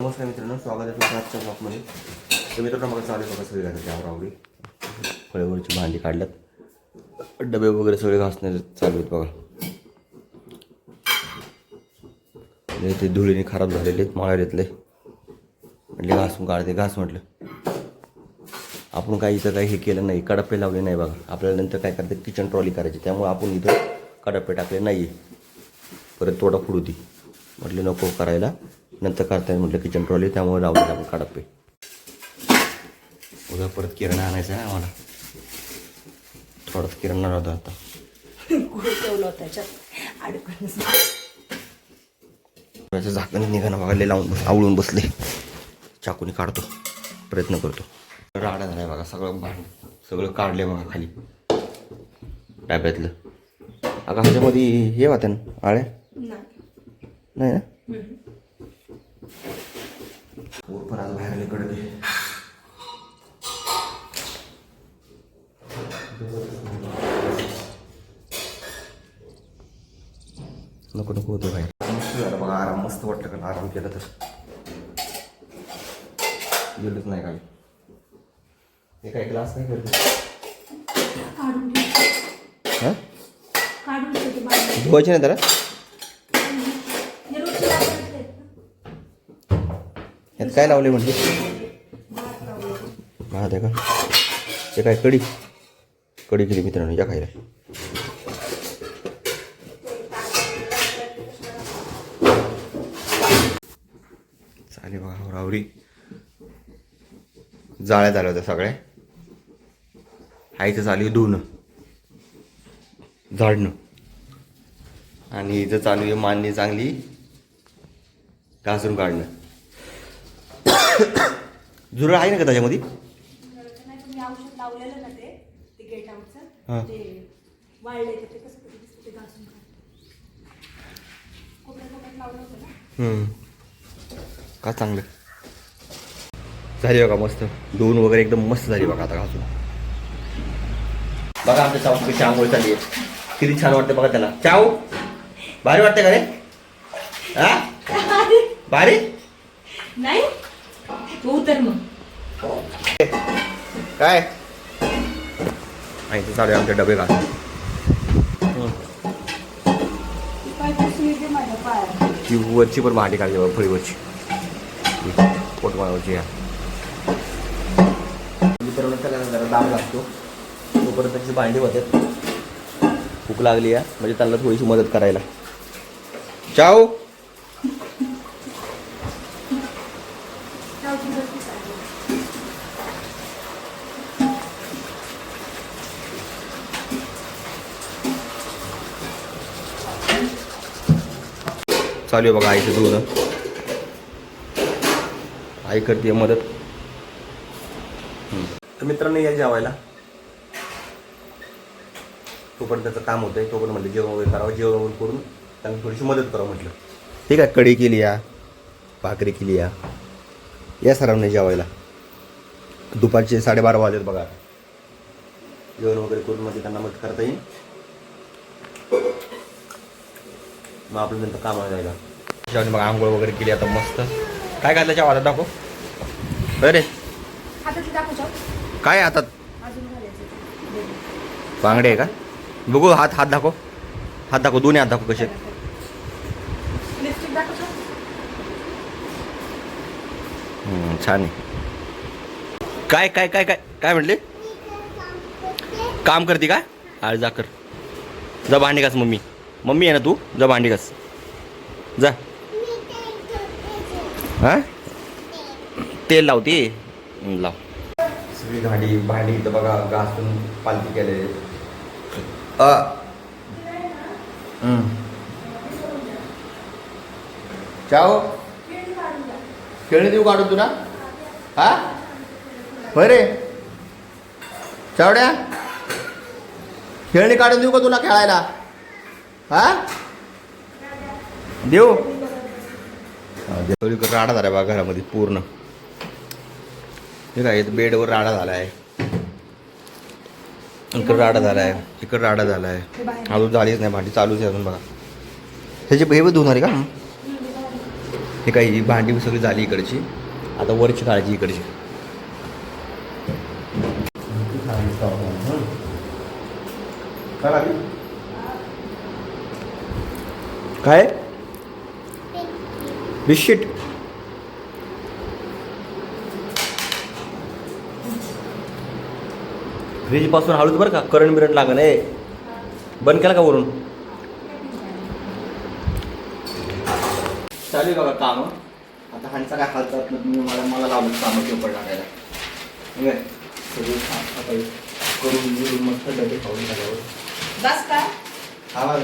नमस्कार मित्रांनो स्वागत आहे तुमचं आजच्या ब्लॉकमध्ये तर मित्रांनो मला चालू आहे बघा सगळी घालायची फळे वगैरेची भांडी काढल्यात. डबे वगैरे सगळे घासणे चालू आहेत बघा. म्हणजे ते धुळीने खराब झालेले आहेत मळालेतले म्हटले घासून काढते घास म्हटलं. आपण काही इथं काही हे केलं नाही कडप्पे लावले नाही बघा. आपल्याला नंतर काय करते किचन ट्रॉली करायची. त्यामुळे आपण इथं कडप्पे टाकले नाही परत तोडा फुडू ती म्हटले नको करायला. नंतर करता येईल म्हटलं किचन ट्रॉली त्यामुळे लावले आपण कडप्पे उद्या परत किराणा आणायचा आहे आम्हाला. थोडाच किराणा होता आता. ठेवलं त्याच्यात अडकून त्याचं झाकण निघाणं बघा लावून बस आवळून बसले. चाकूने काढतो प्रयत्न करतो. राडा झालाय बघा सगळं भांड सगळं काढले बघा खाली. डब्यातलं. अगं ह्याच्यामध्ये हे होत्या ना आळे नाही ना वर पण आज बाहेर कडे नको नको होतो मस्त झालं बघा आराम मस्त वाटलं का? आराम केला तर. गेलोच नाही काय हे काय क्लास नाही करतो. हां. धुवायचे नाही त्याला. यात काय लावले म्हणजे? भात आहे का? ते काय कढी? कढी केली मित्रांनो या खायला. चालेल बघा रावरी जाळ्या झाल्या होत्या सगळ्या. आईचं चालू आहे धुणं. झाडणं. आणि इथं चालू आहे मानणी चांगली घासून काढणं. झुरळ आहे ना का त्याच्यामध्ये नाही पण मी औषध लावलेलं ना ते ते गेट हा. आउटचं ते वाळले ते ते कसं कधी दिसतं ते घासून. कोपऱ्यात कोपऱ्यात लावलं होतं ना. हम्म. का चांगलं? झाली बघा मस्त. दोन वगैरे एकदम मस्त झाली बघा आता घासून. बघा आमच्या चावची आंघोळ चालली आहे. किती छान वाटतं बघा त्याला. चाव भारी वाटते का रे? हा भारी? नाही? तू उतर मग. काय? आणि इथे चालू आहे आमचे डबे घासून ती वरची पण भांडी काढली बघा फळीवरची. पोटमाळावरची या. वितरण त्याला जरा दाब लागतो तोपर्यंत त्याची भांडी होतात भूक लागली या. म्हणजे त्यांना थोडीशी मदत करायला. चाओ चालू आहे बघा आईचं धुणं आई करते मदत. तर मित्रांनो या जेवायला. तोपर्यंत त्याचं काम होतंय. तोपर्यंत म्हटलं जेवण वगैरे करावं. जेवण वगैरे करून त्यांना थोडीशी मदत करावं म्हटलं. ठीक आहे कढी केली या? भाकरी केली या? या सरांनी जेवायला. दुपारचे साडेबारा वाजलेत बघा. जेवण वगैरे करून मध्ये त्यांना मदत करता येईल. मग आपलं नंतर कामाला जायला. त्याच्यावर मग आंघोळ वगैरे केली आता मस्त. काय घातलं चहा आता दाखव? अरे! काय हातात? बांगडे आहे का? बघू हात हात दाखव. हात दाखव दोन्ही हात दाखव कसे छान आहे. काय काय काय काय काय म्हटले? काम करते. का? अरे जा कर. जा भांडी घास मम्मी. मम्मी आहे ना तू? जा भांडी घास. जा. हा? तेल लावते? लाव. सगळी भांडी भांडी इथं बघा घासून पालती केले अ. चाव खेळणी देऊ काढून तुला? हा? होय रे. चावड्या. खेळणी काढून देऊ का तुला खेळायला? हा? देऊ सगळीकडे राडा झाला बा घरामध्ये पूर्ण. हे काय बेडवर राडा झाला आहे इकडं राडा झाला आहे इकडं राडा झाला आहे हे अजून झालीच नाही भांडी चालूच आहे अजून बघा. ह्याचे हे पण धुणार आहे का? हे काही ही भांडी सगळी झाली इकडची. आता वरची काळजी इकडची. काय? बिस्किट. फ्रीजपासून हळूच बरं का? करंट बिरंट लागण आहे बंद केला का वरून? चालू बघा काम आता ह्यांचा काय हाल जात नाही तुम्ही मला मला लावलं कामं पेपर टाकायला ठीक आहे सगळं करून बिरून मस्त डबे खाऊन झाल्यावर. बस का? आवाज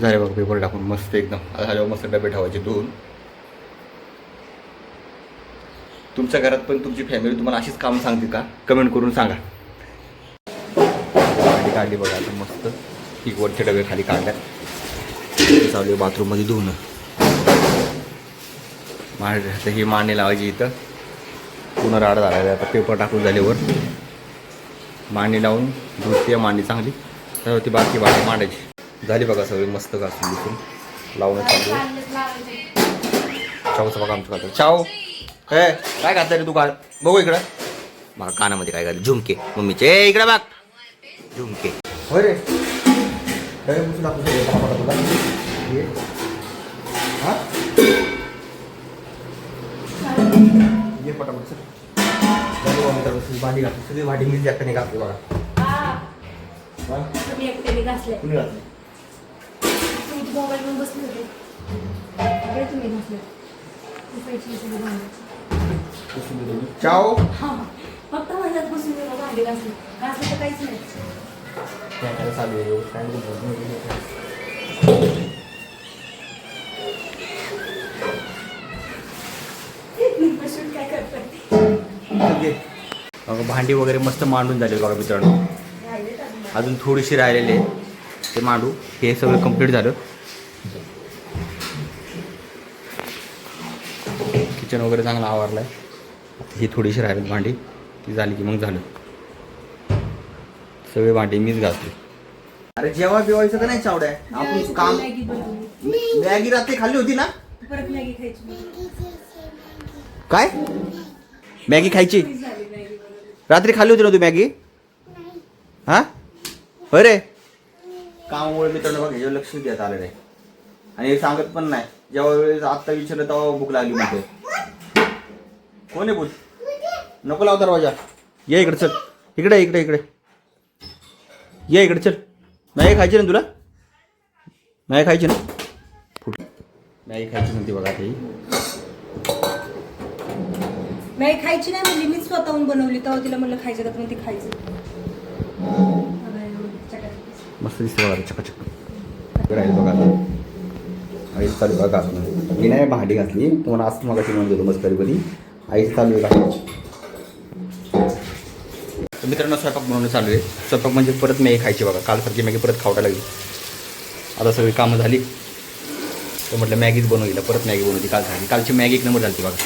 झाले बघ पेपर टाकून मस्त एकदम. आता झाल्यावर मस्त डबे ठेवायचे दोन. तुमच्या घरात पण तुमची फॅमिली तुम्हाला अशीच काम सांगते का? कमेंट करून सांगा. खाली काढली बघा मस्त. एक वरचे डबे खाली काढल्यात. चालू आहे बाथरूममध्ये धुणं. मांड ही मांडणी लावायची इथं. पुन्हा राड झालेला आहे. आता पेपर टाकून झाल्यावर मांडणी लावून धुते मांडणी चांगली. त्यावरती बाकी बाकी मांडायची झाली बघा सगळी मस्त घासून दिसून लावणं चालू चावचं बघा आमचं घातलं चाव. हे काय घातलं रे तू का बघू इकडं. मला कानामध्ये काय घातलं झुमके. मम्मीचे. इकडे इकडं बघ. झुमके. होय रे. काय तुला पटापट बघा मित्रांनो, सगळी भांडी घातली सगळी भांडी मीच एकट्याने घातली बघा. एकट्याने घासले. कुणी घातली तुम्ही मोबाईल घेऊन बसले होते. तुम्ही घासले. हा. फक्त माझ्यात बसून मी भांडे घासले. घासले तर काहीच नाही. काय चालू आहे? अगं भांडी वगैरे मस्त मांडून झाले बघा मित्रांनो. अजून. थोडीशी राहिलेली आहे ते मांडू. हे सगळं कंप्लीट झालं. किचन वगैरे चांगलं आवरलं आहे ही थोडीशी राहिली भांडी. ती झाली की मग झालं. सगळे भांडी मीच घासली. अरे जेव्हा बिवायचं का नाही चावड्या? आपण काम मॅगी रात्री खाल्ली होती ना? परत मॅगी खायची. काय? मॅगी खायची? रात्री खाल्ली होती ना तू मॅगी? हा? अरे! कामामुळे मित्रांनो बघा याच्यावर लक्ष देत आलं नाही. आणि हे सांगत पण नाही. जेव्हा वेळेस आत्ता विचारलं तेव्हा भूक लागली म्हणते. कोण आहे बोल नको लाव दरवाजा. ये इकडे चल. इकडे इकडे इकडे. ये इकडे चल. मॅगी खायची ना तुला? मॅगी खायची ना? मॅगी खायची नव्हती बघा आता मी खायची नाही म्हणली. मीच स्वतःहून बनवली. तेव्हा तिला म्हणलं खायचं का? तर मग ती खायचं मस्त दिसते चकाचक. राहील बघा. आईच चालू बघा घासणं. मी नाही भांडी घातली तुम्हाला असं मग म्हणून देतो मस्त कधी आईच चालू आहे घासणं. तर मित्रांनो स्वयंपाक बनवणं चालू आहे. स्वयंपाक म्हणजे परत मॅगी खायची बघा. कालसारखी मॅगी परत खावटा लागली. आता सगळी कामं झाली. तर म्हटलं मॅगीच बनवली परत मॅगी बनवली काल झाली. कालची मॅगी एक नंबर झाली बघा.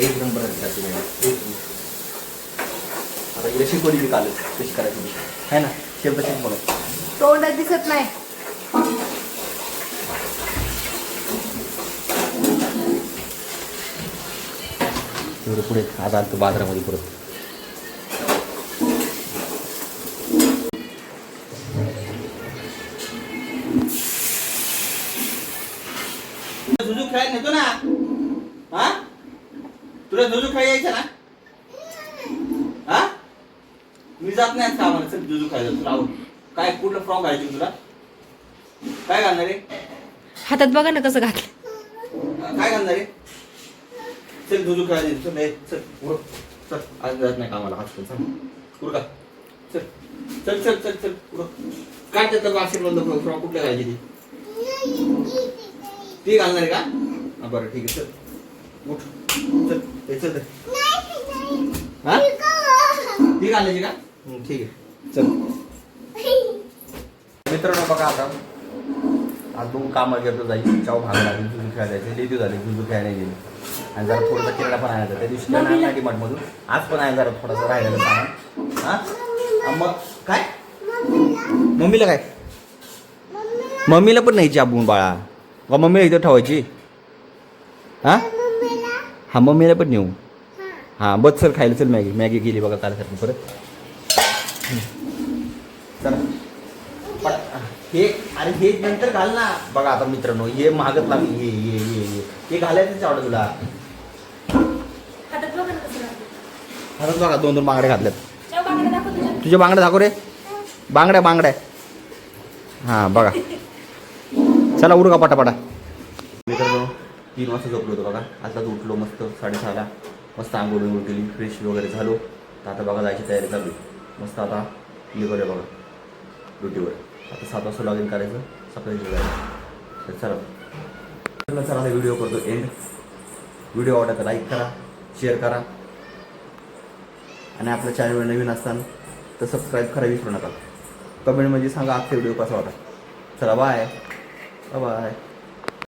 एक नंबर एक नंबर. आता हिला शिकवली मी कालच कशी करायची आहे ना? शेव तशीच बनव तोंडात दिसत नाही. एवढं पुढे आता आलं बाजारामध्ये परत. झुजू खेळायला नेतो ना. तुला झुजू खेळ यायचं ना? हा? मी जात नाही का आम्हाला. चल झुजू खेळायला तुला आवड काय कुठलं फ्रॉक घालायची तुला? काय घालणार आहे? हातात बघा ना कसं घातलं. काय घालणार आहे? चल खेळायला दे. चल ए, चल. चल आज जात नाही कामाला. आज चल. चल उरका चल चल चल चल चल काय त्याचं बास्केट मधलं फ्रॉक कुठल्या घालायची ती? ती घालणार आहे का? हा, बरं ठीक आहे. चल उठ. ए, चल. हा? ती घालायची का? ठीक आहे. चल. मित्रांनो बघा आता. आज दोन कामाला गेलो जायची चाव भागा लागली जुजू खेळायला जायचं. लेटी झाली जुजू खेळायला गेली. आणि जरा थोडासा किराणा पण आणायचा त्या दिवशी किराणा डीमार्टमधून आज पण आहे जरा थोडासा राहिलेला सामान. हा? मग काय? मम्मीला. काय? मम्मीला. पण न्यायची आपण बाळा. मम्मीला इथं ठेवायची. हा? हा मम्मीला पण नेऊ. हां. बस चल खायला चल मॅगी. मॅगी गेली बघा कालसाठी परत. चला. हे अरे हे नंतर घाल ना. बघा आता मित्रांनो हे महागत लागली. हे हे हे हे. हे घालायचं आवडत तुला. हातात बघा दोन दोन बांगड्या घातल्यात. तुझ्या बांगड्या दाखव रे. बांगड्या बांगड्या. हां बघा. चला उरका पटापटा. मित्रांनो तीन वाजता झोपलो होतो बघा. आताच उठलो मस्त साडेसहाला. मस्त आंघोळ बिंघोळ केली फ्रेश वगैरे झालो. तर आता बघा जायची तयारी चालू मस्त आता निघालो बघा. ड्युटीवर. आता सात वाजता लॉग इन करायचं सकाळी निघायचं तर चला. चला चला व्हिडिओ करतो एंड व्हिडिओ आवडला तर लाईक करा शेअर करा. आणि आपल्या चॅनलवर नवीन असताना तर सबस्क्राईब करा विसरू नका. कमेंटमध्ये म्हणजे सांगा आजचा व्हिडिओ कसा होता. चला बाय बाय